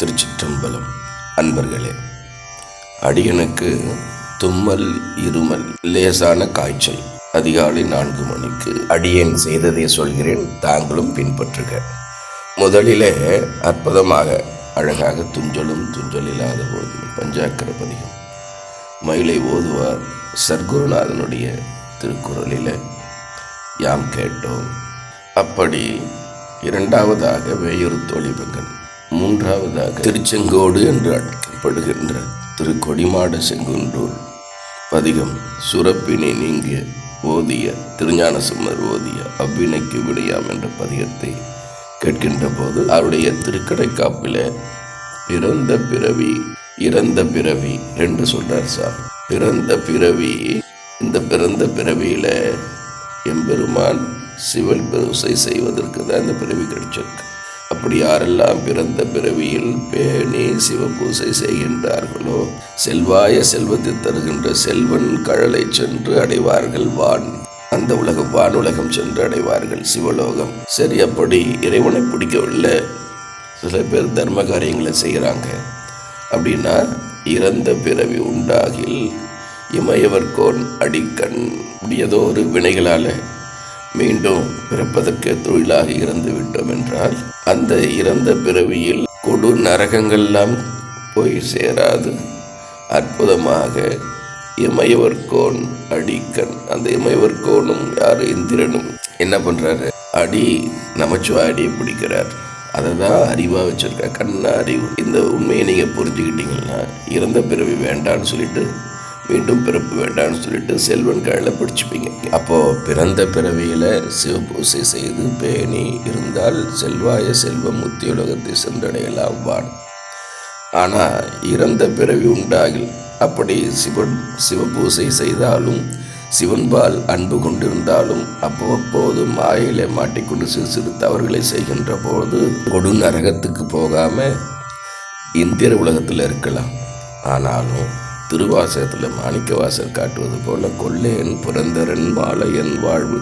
திருச்சிற்றம்பலம். அன்பர்களே அடியனுக்கு தும்மல் இருமல் லேசான காய்ச்சல். அதிகாலை நான்கு மணிக்கு அடியேன் செய்ததை சொல்கிறேன் தாங்களும் பின்பற்றுக. முதலிலே அற்புதமாக அழகாக துஞ்சலும் துஞ்சல் இல்லாத போது பஞ்சாக்கர பதிகம். மயிலை ஓதுவார் சர்க்குருநாதனுடைய திருக்குறளில். யாம் கேட்டோம். அப்படி இரண்டாவதாக வேயூர் தோழிபங்கன். மூன்றாவதாக திருச்செங்கோடு என்று அழைக்கப்படுகின்ற திரு கொடிமாட செங்குன்றூர். பதிகம் சுரப்பினை நீங்கிய ஓதிய திருஞான சம்மர் ஓதிய அவ்வினைக்கு விடையாம் என்ற பதிகத்தை கேட்கின்ற போது அவருடைய திருக்கடைக்காப்பில் பிறந்த பிறவி இறந்த பிறவி ரெண்டு சொல்றார் சார். பிறந்த பிறவி இந்த பிறந்த பிறவியில எம்பெருமான் சிவன் பெருசை செய்வதற்கு தான் இந்த பிறவி கிடைச்சிருக்கு. அப்படி யாரெல்லாம் பிறந்த பிறவியில் பேணி சிவபூசை செய்கின்றார்களோ? செல்வாய செல்வத்தை தருகின்ற செல்வன் கழலை சென்று அடைவார்கள் வான். அந்த உலகம் வானுலகம் சென்று அடைவார்கள் சிவலோகம். சரி அப்படி இறைவனை பிடிக்கவில்லை. சில பேர் தர்ம காரியங்களை செய்கிறாங்க. அப்படின்னா இறந்த பிறவி உண்டாகில் இமயவர்கோன் அடிக்கண். இப்படி ஏதோ ஒரு வினைகளால் மீண்டும் பிறப்பதற்கு தொழிலாக இறந்து விட்டோம் என்றால் அந்த இறந்த பிறவியில் கொடு நரகங்கள்லாம் போய் சேராது. அற்புதமாக இமயவர்கோன் அடிக்கன் அந்த இமயவர்கோனும் யார்? இந்திரனும். என்ன பண்றாரு? அடி நமச்சிவா அடியை பிடிக்கிறார். அதை தான் அறிவாக வச்சிருக்க. கண்ணா அறிவு. இந்த உண்மையை நீங்கள் புரிஞ்சுக்கிட்டீங்கன்னா இறந்த பிறவி வேண்டான்னு சொல்லிட்டு மீண்டும் பிறப்பு வேண்டாம்னு சொல்லிட்டு செல்வன் கையில் பிடிச்சிப்பீங்க. அப்போது பிறந்த பிறவியில் சிவபூசை செய்து பேணி இருந்தால் செல்வாய செல்வம் முத்தியுலகத்தை சென்றடையலாம் வான். ஆனால் இறந்த பிறவி உண்டாகில் அப்படி சிவன் சிவபூசை செய்தாலும் சிவன்பால் அன்பு கொண்டிருந்தாலும் அப்போது மாயிலே மாட்டிக்கொண்டு சிறு சிறு தவறுகளை செய்கின்ற போது கொடு நரகத்துக்கு போகாமல் இந்திர உலகத்தில் இருக்கலாம். ஆனாலும் திருவாசகத்தில் மாணிக்கவாசர் காட்டுவது போல கொள்ளேன் புரந்தரன் மாலையன் வாழ்வு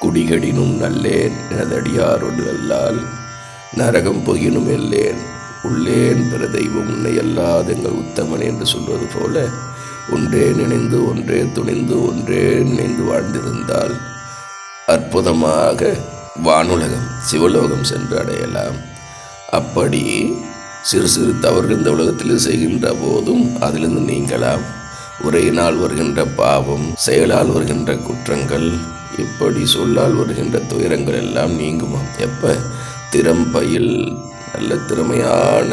குடிகடினும் நல்லேன் எனதடியாரோடு அல்லால் நரகம் பொகினும் எல்லேன் உள்ளேன் பிற தெய்வம் உன்னை அல்லாது எங்கள் உத்தமன் என்று சொல்வது போல ஒன்றே நினைந்து ஒன்றே துணிந்து ஒன்றே நினைந்து வாழ்ந்திருந்தால் அற்புதமாக வானுலகம் சிவலோகம் சென்று அடையலாம். அப்படி சிறு சிறு தவறுகள் இந்த உலகத்தில் செய்கின்ற போதும் அதிலிருந்து நீங்களாம். உரையினால் வருகின்ற பாவம் செயலால் வருகின்ற குற்றங்கள் இப்படி சொல்லால் வருகின்ற துயரங்கள் எல்லாம் நீங்குமா எப்போ? திறம்பயில் நல்ல திறமையான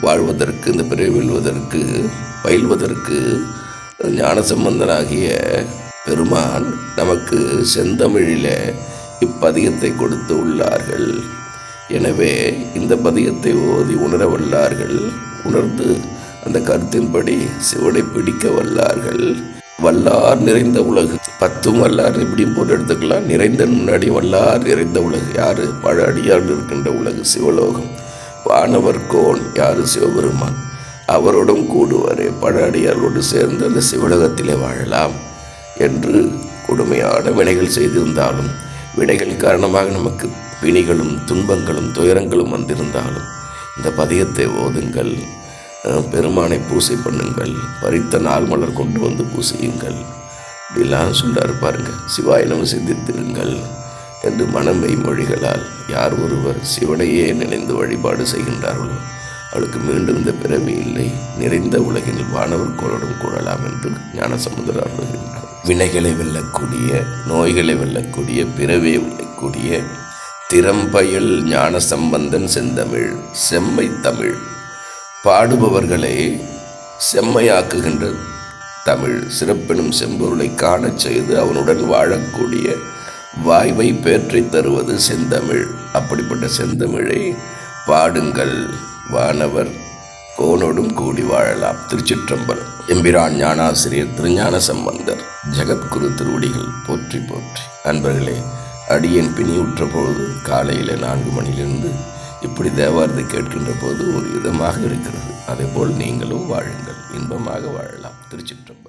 வாழ்வதற்கு இந்த பிறவி வெல்வதற்கு பயில்வதற்கு ஞான சம்பந்தனாகிய பெருமான் நமக்கு செந்தமிழில் இப்பதிகத்தை கொடுத்து உள்ளார்கள். எனவே இந்த பதியத்தை ஓதி உணர வல்லார்கள் உணர்ந்து அந்த கருத்தின்படி சிவனை பிடிக்க வல்லார்கள். வல்லார் நிறைந்த உலகு பத்தும் வல்லார் இப்படியும் போட்டு எடுத்துக்கலாம். நிறைந்த முன்னாடி வல்லார் நிறைந்த உலகு யாரு? பழ அடியார்கள் இருக்கின்ற உலகு சிவலோகம். வானவர் கோன் யாரு? சிவபெருமான். அவரோடும் கூடுவாரே பழ அடியார்களோடு சேர்ந்து அந்த சிவலோகத்திலே வாழலாம் என்று கொடுமையான வினைகள் செய்திருந்தாலும் வினைகள் காரணமாக நமக்கு பிணிகளும் துன்பங்களும் துயரங்களும் வந்திருந்தாலும் இந்த பதியத்தை ஓதுங்கள். பெருமானை பூசை பண்ணுங்கள். பறித்த நாள் மலர் கொண்டு வந்து பூசியுங்கள். இப்படிலாம் சொல்கிறார் பாருங்க. சிவாயினம் சிந்தித்திருங்கள் என்று மனமை மொழிகளால் யார் ஒருவர் சிவனையே நினைந்து வழிபாடு செய்கின்றார்களோ அவளுக்கு மீண்டும் இந்த பிறவி இல்லை. நிறைந்த உலகில் வானவர் குரலும் கூறலாம் என்று ஞானசமுதர் வினைகளை வெல்லக்கூடிய நோய்களை வெல்லக்கூடிய பிறவியை வெல்லக்கூடிய திறம்பயல் ஞான சம்பந்தன் செந்தமிழ் செம்மை தமிழ். பாடுபவர்களை செம்மையாக்குகின்ற தமிழ் சிறப்பெனும் செம்பொருளை காணச் செய்து அவனுடன் வாழக்கூடிய வாய்வை பேற்றி தருவது செந்தமிழ். அப்படிப்பட்ட செந்தமிழை பாடுங்கள் வானவர் கோனோடும் கூடி வாழலாம். திருச்சிற்றம்பலம் எம்பிரான் ஞானாசிரியர் திருஞான சம்பந்தர் ஜெகத்குரு திருவடிகள் போற்றி போற்றி. அன்பர்களே அடியன் பிணியுற்ற பொழுது காலையில் நான்கு மணியிலிருந்து இப்படி தேவாரத்தை கேட்கின்ற போது ஒரு இதமாக இருக்கிறது. அதேபோல் நீங்களும் வாழுங்கள். இன்பமாக வாழலாம். திருச்சிற்றம்